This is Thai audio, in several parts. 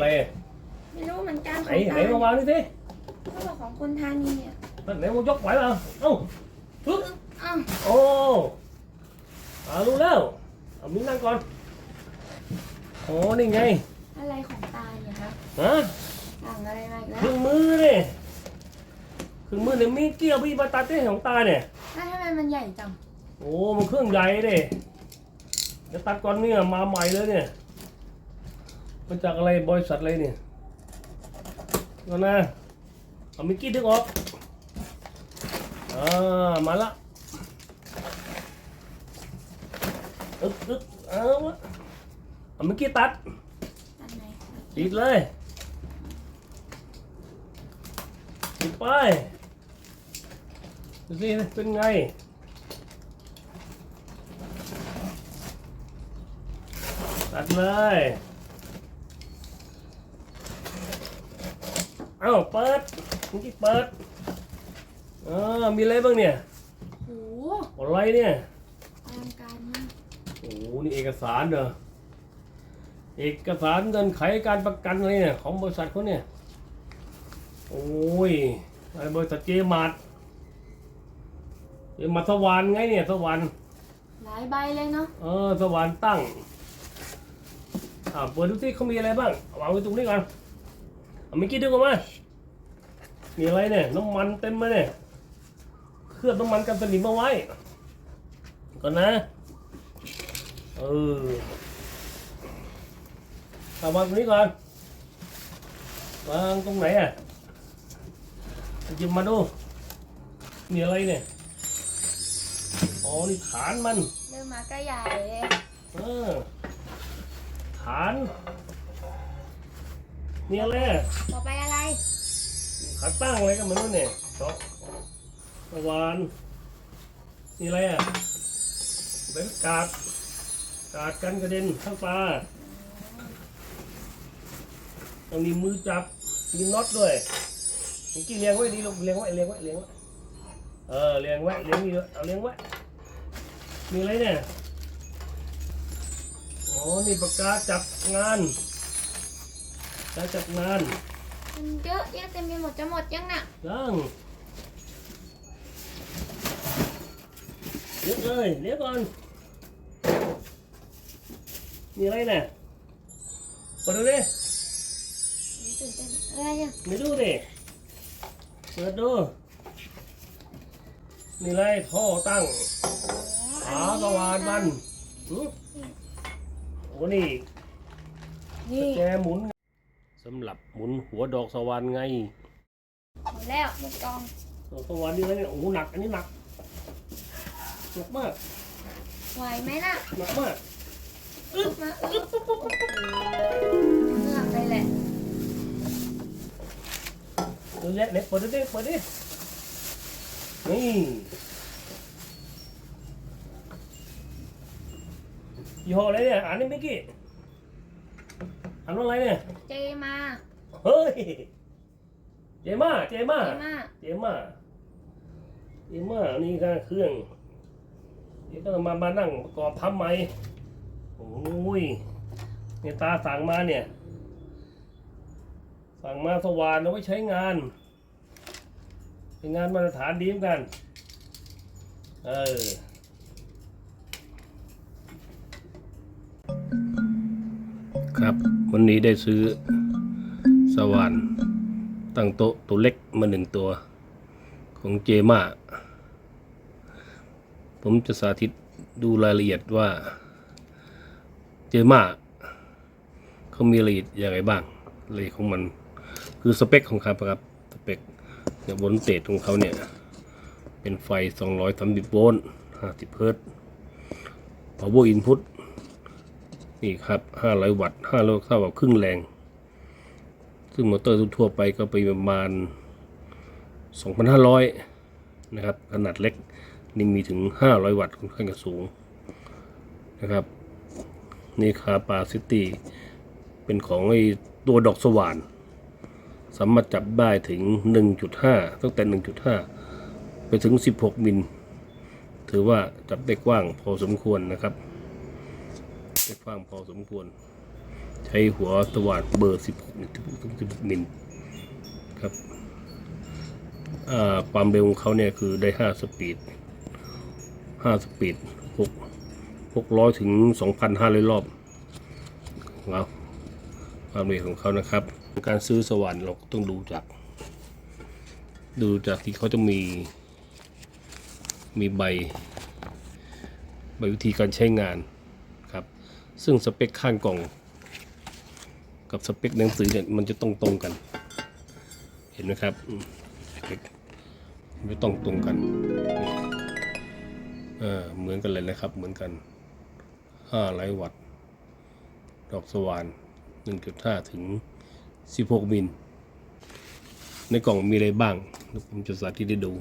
อะไรไม่รู้เหมือนกันไหขนองไหนตามาวางนี่สิเขาบอกของคนธานีอะไหนมายกไหวเหรอเอ้าปึ๊บอ้าวโอ้อารู้แล้วเอามิ้นนั่งก่อนโอ้นี่ไง อะไรของตาเนี่ยครับฮะสั่งอะไรมาอีกแล้เครื่วองมือเนี่ยเครื่องมือเนี่ยมีเกี่ยวพี่มาตัดที่ของตาเนี่ยถ้าวทำไมมันใหญ่จังโอ้มันเครื่องใหญ่เด้เดี๋ยวตัดก่อนเนี่ยมาใหม่เลยเนี่ย มาจากอะไรบริษัทอะไรเนี่ยก็นะเอามิกกี้ดึงออกอ่ามาละอึ๊บอึ๊บเอาวะเอามิกกี้ตัดอันไหนติดเลยติดไปดูสิเป็นไงตัดเลย เอ้าเปิดเมื่อกี้เปิดเออมีอะไรบ้างเนี่ยโหอะไรเนี่ยอลังการมากโอ้โหนี่เอกสารเหรอเอกสารเงินไขการประกันอะไรเนี่ยของบริษัทเขาเนี่ยโอ้ยไอ้บริษัทเจมาร์ทเจมาร์ทสวรรค์ไงเนี่ยสวรรค์หลายใบเลยเนาะเออสวรรค์ตั้งอ่าเปิดดูสิเขามีอะไรบ้างเอาวางไว้ตรงนี้ก่อน เอามิกกี้ดึงออกมามีอะไรเนี่ยน้ำมันเต็มเลยเนี่ยเคลือบน้ำมันกันสนิมเอาไว้ ก่อนนะเออเอาวางตรงนี้ก่อนวางตรงไหนอะหยิบมาดูมีอะไรเนี่ยอ๋อนี่ฐานมันเริ่มมาก็ใหญ่เออฐาน มีอะไรอะต่อไปอะไรขาตั้งอะไรกันไม่รู้เนี่ยจอกตะวันมีอะไรอะเป็นกาดกาดกันกระเด็นข้างปลาต้องมีมือจับมีน็อตด้วยเมื่อกี้เลี้ยงไว้ดีลูกเลี้ยงไว้เลี้ยงไว้เลี้ยงไว้เออเลี้ยงไว้เลี้ยงนี่ด้วยเอาเลี้ยงไว้มีอะไรเนี่ยอ๋อนี่ปากกาจับงาน ปากกาจับงานมันเยอะแยะเต็มไปหมดจะหมดยังน่ะยังเลี้ยงเลยเลี้ยงก่อน มีอะไรเนี่ยเปิดดูดิตื่นเต้นอะไรอะไม่ดูดิเปิดดูนี่ไรท่อตั้งขาสว่านมันหึโอ้นี่นี่ แกหมุน สำหรับหมุนหัวดอกสว่านไงหมดแล้วหมดกองดอกสว่านนี่อะไรเนี่ยโอ้โหหนักอันนี้หนักหนักมากไหวไหมน่ะหนักมากอึ๊บมาอึ๊บโอ้โหเลือกเลยแหละดูแยะเนี่ยเปิดดูดิเปิดดินี่ยี่ห้ออะไรเนี่ยอ่านนี่เมื่อกี้ อ่านว่าอะไรเนี่ย เจมาเฮ้ย เจม่า เจม่า เจมาเจม่า เจม่า นี่ก็เครื่องเดี๋ยวต้องมามานั่งประกอบทำใหม่โอ้ยเนี่ยตาสั่งมาเนี่ย สั่งมาสว่านเอาไว้ใช้งาน เป็นงานมาตรฐานดีเหมือนกัน เออ ครับ วันนี้ได้ซื้อสว่านตั้งโต๊ะตัวเล็กมาหนึ่งตัว ของเจม่าผมจะสาธิตดูรายละเอียดว่า เจม่าเขามีรายละเอียดอย่างไรบ้างรายละเอียดของมันคือสเปคของเขาครับสเปคเนี่ยโวลเตจของเขาเนี่ย เป็นไฟ 230 โวลต์50 เฮิรตซ์ power input นี่ครับ500 วัตต์500เท่ากับครึ่งแรง ซึ่งมอเตอร์ทั่วไปก็ไปประมาณ 2,500 นะครับ ขนาดเล็กนี่มีถึง 500 วัตต์ค่อนข้างจะสูงนะครับ นี่คาปาซิตี้เป็นของไอ้ตัวดอกสว่าน สามารถจับได้ถึง 1.5 ตั้งแต่ 1.5 ไปถึง 16 มิล ถือว่าจับได้กว้างพอสมควรนะครับ ได้กว้างพอสมควร ใช้หัวสว่านเบอร์ 16ถึง16มิลครับความเร็วของเขาเนี่ยคือได้ 5 สปีด 5 สปีด 6 600 ถึง 2,500 รอบของเราความเร็วของเขานะครับ การซื้อสว่านเราก็ต้องดูจาก ดูจากที่เขาจะมี มีใบ ใบวิธีการใช้งาน ซึ่งสเปคข้างกล่อง กับสเปคหนังสือเนี่ยมันจะต้องตรงกัน เห็นไหมครับมสเปคมันจะต้องตรงกันเออเหมือนกันเลยนะครับ เหมือนกัน5ไลวัตต์ดอกสว่าน 1.5 ถึง 16 มิล ในกล่องมีอะไรบ้าง ผมจะสาธิตให้ดู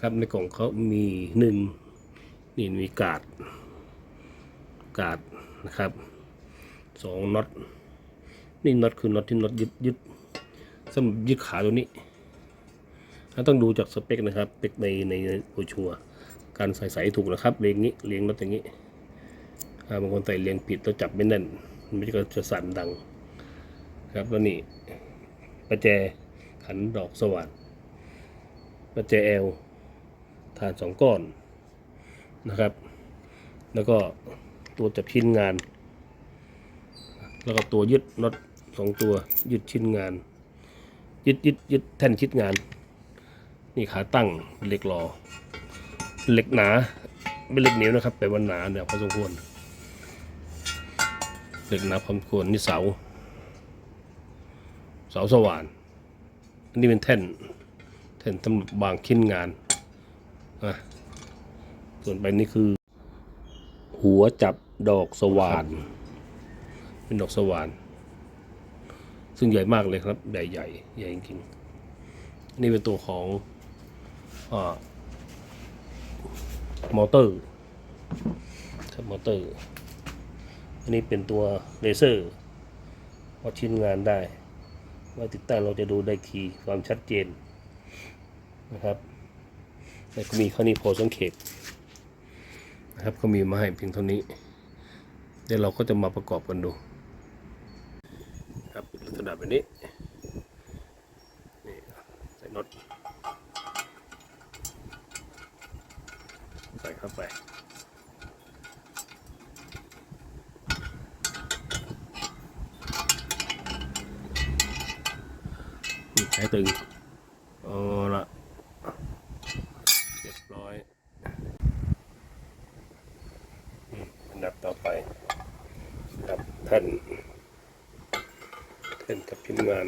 ครับในกล่องเขามีหนึ่งนี่มีกาด กาดนะครับสองน็อตนี่น็อตคือน็อตที่น็อตยึดยึดสำหรับยึดขาตัวนี้เราต้องดูจากสเปคนะครับสเปคในในโบรชัวร์การใส่ใส่ถูกนะครับเรียงนี้เรียงน็อตอย่างนี้บางคนใส่เรียงผิดแล้วจับไม่แน่นมันก็จะสั่นดังครับแล้วนี่ประแจขันดอกสว่านประแจแอลฐานสองก้อนนะครับ แล้วก็ ตัวจับชิ้นงาน แล้วก็ตัวยึดน็อตสองตัวยึดชิ้นงาน ยึดยึดยึดแท่นชิ้นงาน นี่ขาตั้งเหล็กหลอเหล็กหนาไม่เหล็กเหนียวนะครับ แต่ว่าหนาเนี่ยพอสมควรเหล็กหนาพอสมควรนี่เสา เสาสว่านอันนี้เป็นแท่นแท่นสำหรับบางชิ้นงานอะส่วนไปนี่คือ หัวจับ ดอกสว่านเป็นดอกสว่าน ซึ่งใหญ่มากเลยครับ ใหญ่ใหญ่ใหญ่จริงๆ นี่เป็นตัวของอมอเตอร์ครับมอเตอร์ อันนี้เป็นตัวเลเซอร์วัดชิ้นงานได้ ว่าติดตั้งเราจะดูได้ทีความชัดเจนนะครับแต่ก็มีข้อนี้พอสังเกตนะครับก็มีมาให้เพียงเท่านี้ เดี๋ยวเราก็จะมาประกอบกันดู ครับลักษณะแบบนี้นี่ใส่น็อตใส่เข้าไปนี่ใช้ตึงเอาละเรียบร้อยอืมอันดับต่อไปครับแท่น แท่นกับพิมงาน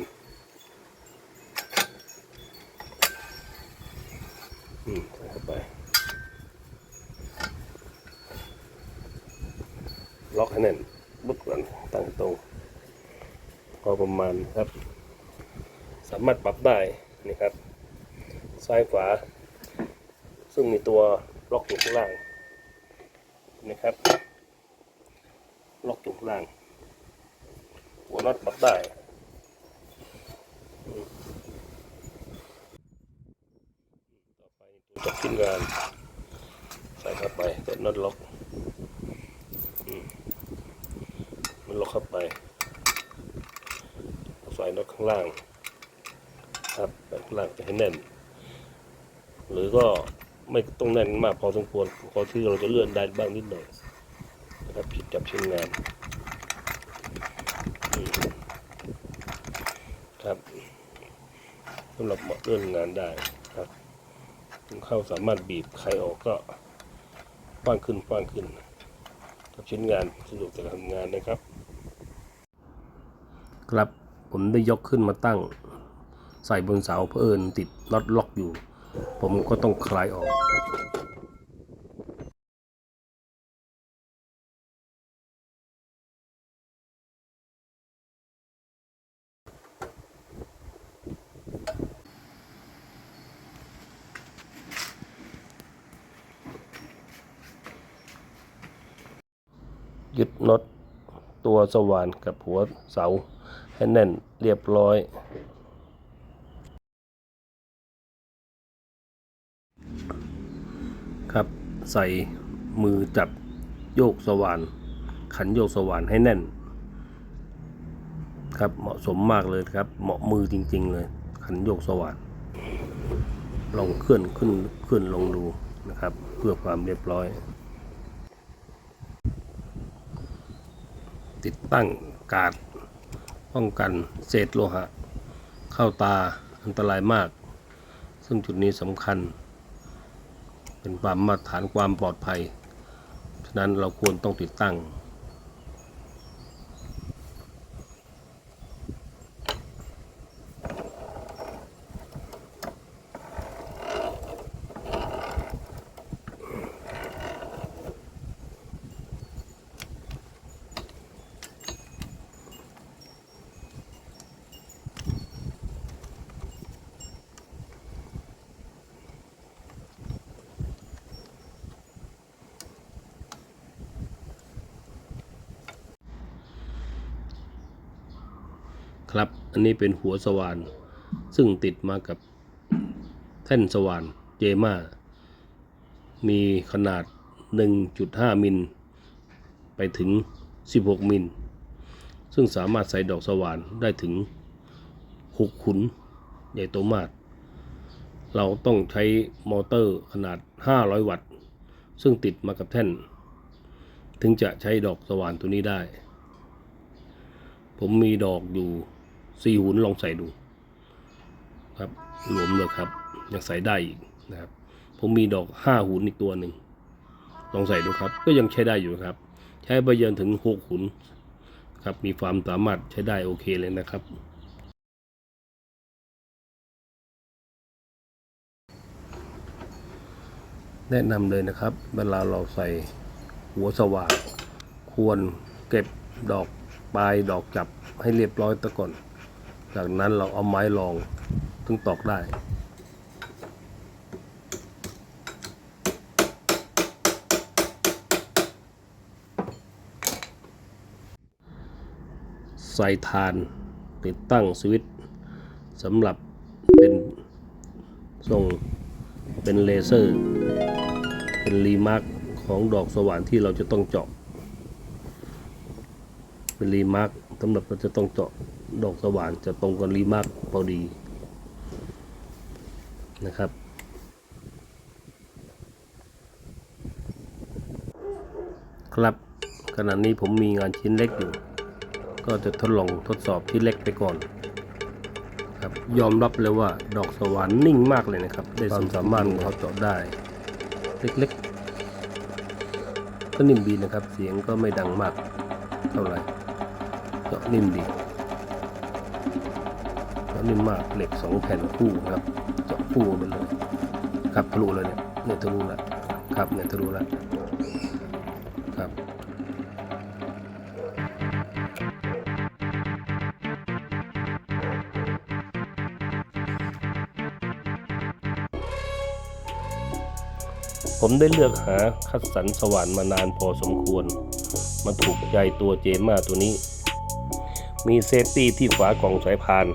อืมใส่เข้าไป ล็อกให้แน่นบุ๊กก่อนตั้งตรงพอประมาณครับ สามารถปรับได้นี่ครับ ซ้ายขวา ซึ่งมีตัวล็อกอยู่ข้างล่างนะครับ ล็อกอยู่ข้างล่างหัวน็อตปรับได้อืมต่อไปตัวจับชิ้นงาน ใส่เข้าไปแต่ น็อตล็อกมันล็อกเข้าไปใส่น็อตข้างล่างครับแบบล่างจะให้แน่น หรือก็ไม่ต้องแน่นมากพอสมควรพอที่เราจะเลื่อนได้บ้างนิดหน่อยนะครับผิดจับชิ้นงานครับสำหรับเลื่อนงานได้ครับเข้าสามารถบีบใครออกก็ กว้างขึ้นกว้างขึ้นกับชิ้นงานสะดวกต่อการทำงานนะครับ ครับผมได้ยกขึ้นมาตั้ง ใส่บนเสาเพื่อเอินติดน็อตล็อกอยู่ ผมก็ต้องคลายออก ยึดน็อตตัวสว่านกับหัวเสา ให้แน่นเรียบร้อย ครับใส่มือจับโยกสว่าน ขันโยกสว่านให้แน่น ครับเหมาะสมมากเลยครับ เหมาะมือจริง ๆ เลย ขันโยกสว่านลองเคลื่อนขึ้นขึ้นลงดูนะครับ เพื่อความเรียบร้อย ติดตั้งกาดป้องกันเศษโลหะ เข้าตาอันตรายมาก ซึ่งจุดนี้สำคัญ เป็นความมาตรฐานความปลอดภัย ฉะนั้นเราควรต้องติดตั้ง ครับ อันนี้เป็นหัวสว่าน ซึ่งติดมากับแท่นสว่านเจมามีขนาด 1.5 มิล ไปถึง 16 มิล ซึ่งสามารถใส่ดอกสว่านได้ถึง 6 ขุนใหญ่โตมาก เราต้องใช้มอเตอร์ขนาด 500 วัตต์ ซึ่งติดมากับแท่น ถึงจะใช้ดอกสว่านตัวนี้ได้ ผมมีดอกอยู่ สี่หุนลองใส่ดู ครับหลวมเลยครับยังใส่ได้อีกนะครับ ผมมีดอกห้าหุนอีกตัวหนึ่งลองใส่ดูครับ ก็ยังใช้ได้อยู่ครับ ใช้ไปจนถึงหกหุนครับมีความสามารถใช้ได้โอเคเลยนะครับแนะนำเลยนะครับ เวลาเราใส่หัวสว่าน ควรเก็บดอกปลายดอกจับให้เรียบร้อยตะก่อน จากนั้นเราเอาไม้รองถึงตอกได้ ใส่ทานติดตั้งสวิตสำหรับเป็นทรงเป็นเลเซอร์ เป็นรีมาร์กของดอกสว่านที่เราจะต้องเจาะ เป็นรีมาร์กสำหรับเราจะต้องเจาะ ดอกสว่านจะตรงกับรีมากพอดีนะครับ ครับขณะนี้ผมมีงานชิ้นเล็กอยู่ ก็จะทดลองทดสอบที่เล็กไปก่อนครับยอมรับเลยว่าดอกสว่านนิ่งมากเลยนะครับ ได้ความสามารถของเขาเจาะได้ เล็กๆ ก็นิ่มดีนะครับ เสียงก็ไม่ดังมากเท่าไหร่เจาะนิ่มดี นิ่มมากเหล็กสองแผ่นคู่ครับเจาะคู่ไปเลยครับทะลุเลยเนี่ยเนี่ยทะลุล้วครับเนี่ยทะลุล้วครับผมได้เลือกหาคัดสรรสว่านมานานพอสมควร มาถูกใจตัวเจม่าตัวนี้ มีเซฟตี้ที่ฝากล่องสายพาน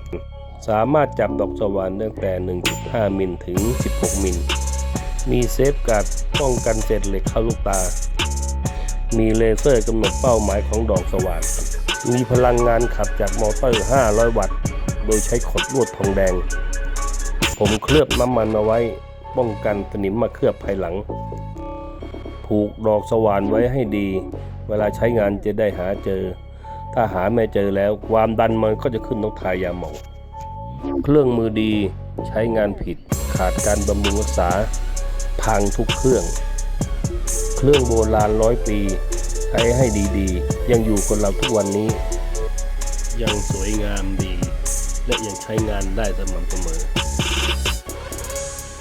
สามารถจับดอกสว่านตั้งแต่ 1.5 มิลถึง 16 มิล มีเซฟการ์ดป้องกันเศษเหล็กเข้าลูกตา มีเลเซอร์กำหนดเป้าหมายของดอกสว่าน มีพลังงานขับจากมอเตอร์ 500 วัตต์ โดยใช้ขดลวดทองแดง ผมเคลือบน้ำมันเอาไว้ ป้องกันสนิมมาเคลือบภายหลัง ผูกดอกสว่านไว้ให้ดี เวลาใช้งานจะได้หาเจอ ถ้าหาไม่เจอแล้วความดันมันก็จะขึ้นต้องทายาหมอง เครื่องมือดี ใช้งานผิด ขาดการบำรุงรักษา พังทุกเครื่อง เครื่องโบราณร้อยปี ใช้ให้ดีๆ ยังอยู่กับเราทุกวันนี้ ยังสวยงามดี และยังใช้งานได้สม่ำเสมอ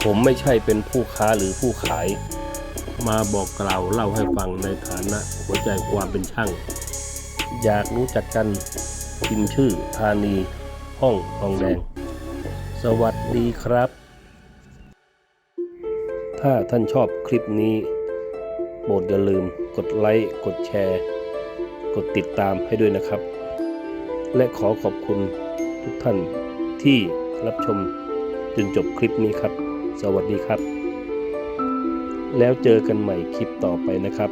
ผมไม่ใช่เป็นผู้ค้าหรือผู้ขาย มาบอกกล่าวเล่าให้ฟังในฐานะหัวใจความเป็นช่าง อยากรู้จักกันพิมพ์ชื่อธานี ห้องทองแดง สวัสดีครับ ถ้าท่านชอบคลิปนี้ โปรดอย่าลืมกดไลค์ กดแชร์ กดติดตามให้ด้วยนะครับ และขอขอบคุณทุกท่านที่รับชมจนจบคลิปนี้ครับ สวัสดีครับ แล้วเจอกันใหม่คลิปต่อไปนะครับ